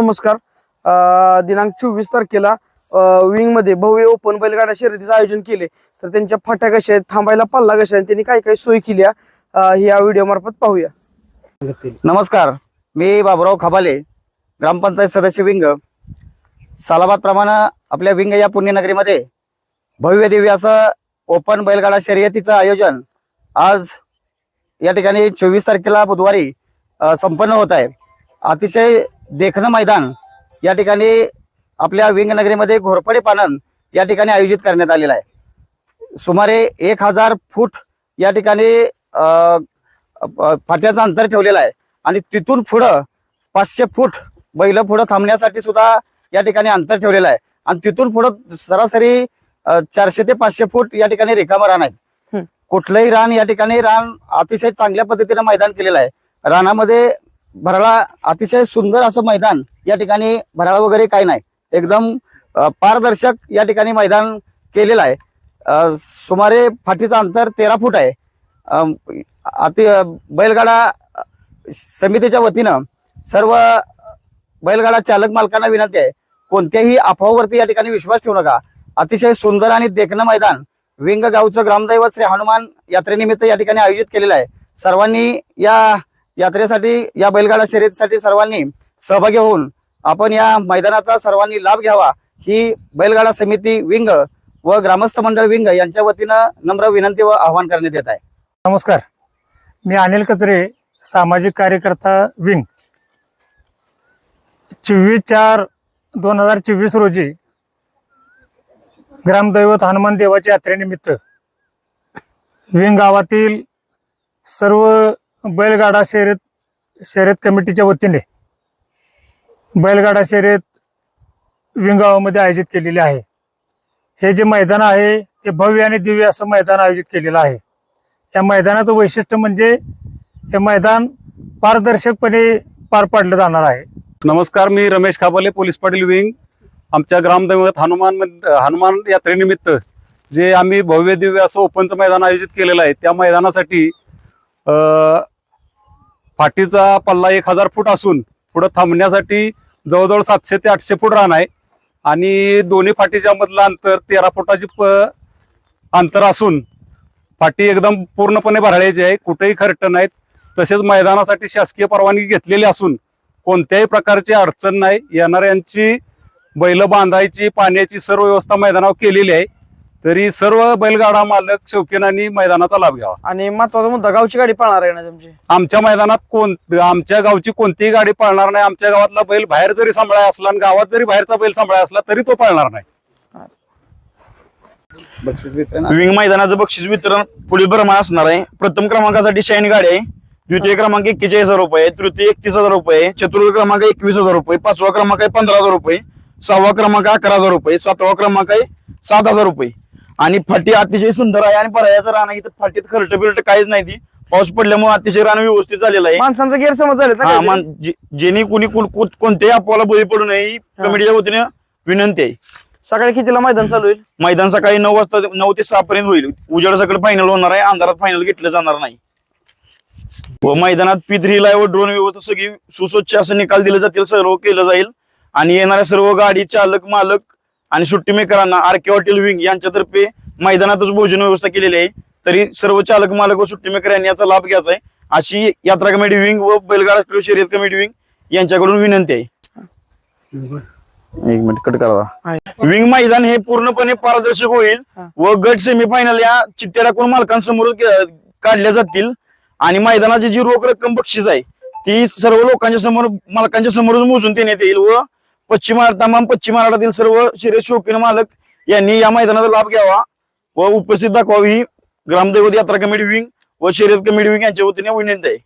नमस्कार. दिनांक चोवीस तारखेला विंगमध्ये भव्य ओपन बैलगाडा शर्यतीचं आयोजन केले. तर त्यांच्या फाट्या कशा आहेत थांबायला पल्ला कशा आहे त्यांनी काय काय सोय केली ह्या या व्हिडिओ मार्फत पाहूया. नमस्कार. मी बाबुराव खबाले ग्रामपंचायत सदस्य विंग सालाबाद प्रमाणे आपल्या विंग या पुण्यनगरीमध्ये भव्य दिव्य असं ओपन बैलगाडा शर्यतीचं आयोजन आज या ठिकाणी चोवीस तारखेला बुधवारी संपन्न होत आहे. अतिशय देखणं मैदान या ठिकाणी आपल्या विंग नगरीमध्ये घोरपडे पानन या ठिकाणी आयोजित करण्यात आलेलं आहे. सुमारे एक हजार फूट या ठिकाणी फाट्याचं अंतर ठेवलेलं आहे आणि तिथून पुढं पाचशे फूट बैल पुढं थांबण्यासाठी सुद्धा या ठिकाणी अंतर ठेवलेलं आहे. आणि तिथून पुढं सरासरी चारशे ते पाचशे फूट या ठिकाणी रिकामं रान आहेत. कुठलंही रान या ठिकाणी रान अतिशय चांगल्या पद्धतीनं मैदान केलेलं आहे. रानामध्ये भराळा अतिशय सुंदर असं मैदान या ठिकाणी भराळा वगैरे काही नाही. एकदम पारदर्शक या ठिकाणी मैदान केलेलं आहे. सुमारे फाटीचं अंतर तेरा फूट आहे. अति बैलगाडा समितीच्या वतीनं सर्व बैलगाडा चालक मालकांना विनंती आहे कोणत्याही अफवावरती या ठिकाणी विश्वास ठेवू नका. अतिशय सुंदर आणि देखणं मैदान विंग गावचं ग्रामदैवत श्री हनुमान यात्रेनिमित्त या ठिकाणी आयोजित केलेलं आहे. सर्वांनी या यात्रेसाठी या बैलगाडा शर्यतीसाठी सर्वांनी सहभागी होऊन आपण या मैदानाचा सर्वांनी लाभ घ्यावा. ही बैलगाडा समिती विंग व ग्रामस्थ मंडळ विंग यांच्या वतीनं नम्र विनंती व आवाहन करण्यात येत आहे. नमस्कार. मी अनिल कचरे सामाजिक कार्यकर्ता विंग. चोवीस चार दोन हजार चोवीस रोजी ग्रामदैवत हनुमान देवाच्या यात्रेनिमित्त विंग गावातील सर्व बैलगाडा शर्यत शर्यत कमिटीच्या वतीने बैलगाडा शर्यत विंग गावामध्ये आयोजित केलेली आहे. हे जे मैदान आहे ते भव्य आणि दिव्य असं मैदान आयोजित केलेलं आहे. या मैदानाचं वैशिष्ट्य म्हणजे हे मैदान पारदर्शकपणे पार पाडलं जाणार आहे. नमस्कार मी रमेश खाबाले पोलीस पाटील विंग. आमच्या ग्रामदैवत हनुमान हनुमान यात्रेनिमित्त जे आम्ही भव्य दिव्य असं ओपनचं मैदान आयोजित केलेलं आहे त्या मैदानासाठी फाटीचा पल्ला एक हजार फूट असून पुढं थांबण्यासाठी जवळजवळ सातशे ते आठशे फूट रान आहे. आणि दोन्ही फाटीच्या मधलं अंतर तेरा फुटाची प अंतर असून फाटी एकदम पूर्णपणे भराळ्याची आहे. कुठेही खर्ट नाहीत. तसेच मैदानासाठी शासकीय परवानगी घेतलेली असून कोणत्याही प्रकारची अडचण नाही. येणाऱ्यांची बैल बांधायची पाण्याची सर्व व्यवस्था मैदानावर केलेली आहे. तरी सर्व बैलगाडा मालक शौकीनांनी मैदानाचा लाभ घ्यावा. आणि महत्त्वाचा मुद्दा गावची गाडी पाळणार आहे ना तुमची? आमच्या मैदानात कोण आमच्या गावची कोणतीही गाडी पळणार नाही. आमच्या गावातला बैल बाहेर जरी सांभाळा असला आणि गावात जरी बाहेरचा बैल सांभाळा असला तरी तो पळणार नाही. बक्षीस वितरण विंग मैदानाचं बक्षीस वितरण पुढील प्रमाणे असणार आहे. प्रथम क्रमांकासाठी शाईन गाडी आहे. द्वितीय क्रमांक एक्केचाळीस हजार रुपये तृतीय एकतीस हजार रुपये चतुर्थ क्रमांक एकवीस हजार रुपये पाचवा क्रमांक आहे पंधरा हजार रुपये सहावा क्रमांक अकरा हजार रुपये सातवा क्रमांक आहे सात हजार रुपये आणि फाटी अतिशय सुंदर आहे आणि पर्यायाचं रान आहे इथं फाटीत खर्च बिरट काहीच नाही ती. पाऊस पडल्यामुळे अतिशय रान व्यवस्थित झालेलं आहे. माणसांचा गैरसमज झाले जेणे कुणी कोण- कोण- कोणत्याही अफवाला बळी पडू नये कमिटीच्या वतीने विनंती आहे. सकाळी कितीला मैदान चालू होईल? मैदान सकाळी नऊ वाजता नऊ ते सहा पर्यंत होईल. उजेड सकाळी फायनल होणार आहे अंधारात फायनल घेतलं जाणार नाही. व मैदानात पी थ्री लाईव्ह ड्रोन व्यवस्था सगळी सुस्वच्छ असं निकाल दिले जातील सर्व केलं जाईल. आणि येणाऱ्या सर्व गाडी चालक मालक आणि सुट्टी मेकरांना आर के हॉटेल विंग यांच्यातर्फे मैदानातच भोजन व्यवस्था केलेली आहे. तरी सर्व चालक मालक व सुट्टी मेकर यांनी याचा लाभ घ्यायचा आहे. अशी यात्रा कमिटी विंग व बैलगाडा शर्यत कमिटी विंग यांच्याकडून विनंती आहे. एक मिनिट कट करा विंग मैदान हे पूर्णपणे पारदर्शक होईल. व गट सेमीफायनल या चिठ्ठ्या टाकून मालकांसमोर काढल्या जातील. आणि मैदानाची जी रोख रक्कम बक्षीस आहे ती सर्व लोकांच्या समोर मालकांच्या समोरच मोजून देण्यात येईल व पश्चिम महाराष्ट्र तमाम पश्चिम महाराष्ट्रातील सर्व शर्यत शौकीन मालक यांनी या मैदानाचा लाभ घ्यावा व उपस्थित दाखवावी. ग्रामदैवत यात्रा कमिटी विंग व शर्यत कमिटी विंग यांच्या वतीने विनंती आहे.